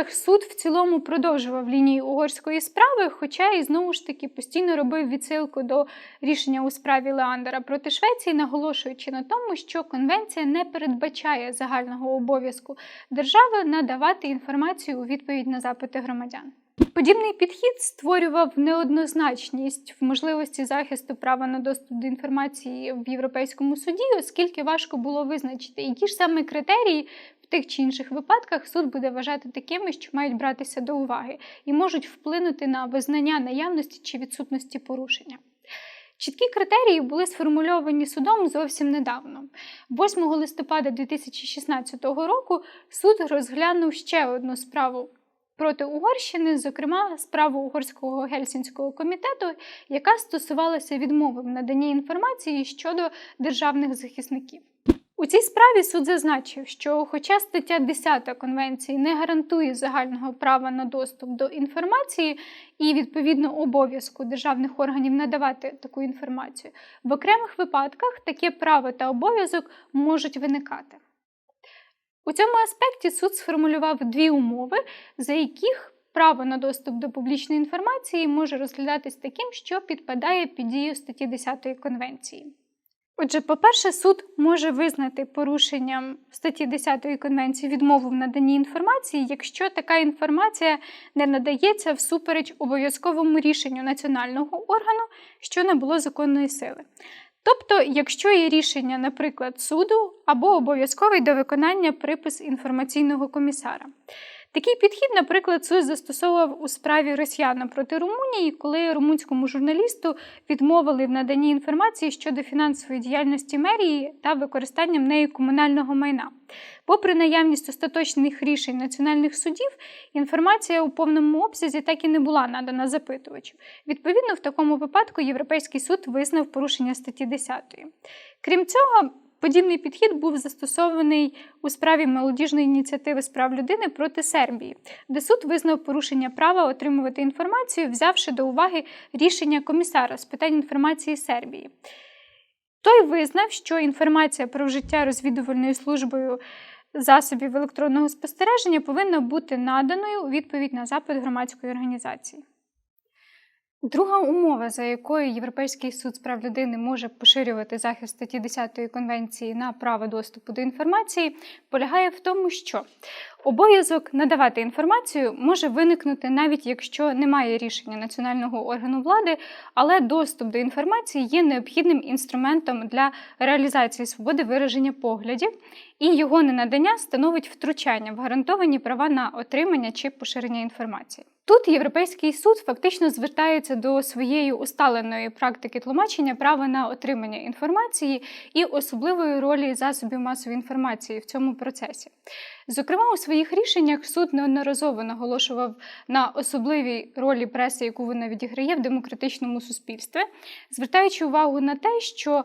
рішеннях суд в цілому продовжував лінію угорської справи, хоча і знову ж таки постійно робив відсилку до рішення у справі Леандера проти Швеції, наголошуючи на тому, що конвенція не передбачає загального обов'язку держави надавати інформацію у відповідь на запити громадян. Подібний підхід створював неоднозначність в можливості захисту права на доступ до інформації в Європейському суді, оскільки важко було визначити, які ж саме критерії тих чи інших випадках суд буде вважати такими, що мають братися до уваги, і можуть вплинути на визнання наявності чи відсутності порушення. Чіткі критерії були сформульовані судом зовсім недавно. 8 листопада 2016 року суд розглянув ще одну справу проти Угорщини, зокрема справу Угорського гельсінського комітету, яка стосувалася відмови в наданні інформації щодо державних захисників. У цій справі суд зазначив, що, хоча стаття 10 Конвенції не гарантує загального права на доступ до інформації і відповідно обов'язку державних органів надавати таку інформацію, в окремих випадках таке право та обов'язок можуть виникати. У цьому аспекті суд сформулював дві умови, за яких право на доступ до публічної інформації може розглядатись таким, що підпадає під дію статті 10 Конвенції. Отже, по-перше, суд може визнати порушенням статті 10 Конвенції відмову в наданні інформації, якщо така інформація не надається всупереч обов'язковому рішенню національного органу, що не було законної сили. Тобто, якщо є рішення, наприклад, суду або обов'язковий до виконання припис інформаційного комісара. Такий підхід, наприклад, суд застосовував у справі росіяна проти Румунії, коли румунському журналісту відмовили в наданні інформації щодо фінансової діяльності мерії та використанням нею комунального майна. Попри наявність остаточних рішень національних судів, інформація у повному обсязі так і не була надана запитувачу. Відповідно, в такому випадку Європейський суд визнав порушення статті 10. Крім цього, Подібний підхід був застосований у справі молодіжної ініціативи з прав людини проти Сербії, де суд визнав порушення права отримувати інформацію, взявши до уваги рішення комісара з питань інформації Сербії. Той визнав, що інформація про вжиття розвідувальною службою засобів електронного спостереження повинна бути наданою у відповідь на запит громадської організації. Друга умова, за якою Європейський суд з прав людини може поширювати захист статті 10 Конвенції на право доступу до інформації, полягає в тому, що обов'язок надавати інформацію може виникнути навіть якщо немає рішення національного органу влади, але доступ до інформації є необхідним інструментом для реалізації свободи вираження поглядів, і його ненадання становить втручання в гарантовані права на отримання чи поширення інформації. Тут Європейський суд фактично звертається до своєї усталеної практики тлумачення права на отримання інформації і особливої ролі засобів масової інформації в цьому процесі. Зокрема, у своїх рішеннях суд неодноразово наголошував на особливій ролі преси, яку вона відіграє в демократичному суспільстві, звертаючи увагу на те, що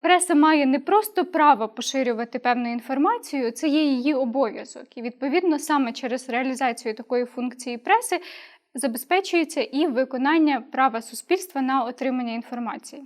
Преса має не просто право поширювати певну інформацію, це є її обов'язок. І відповідно саме через реалізацію такої функції преси забезпечується і виконання права суспільства на отримання інформації.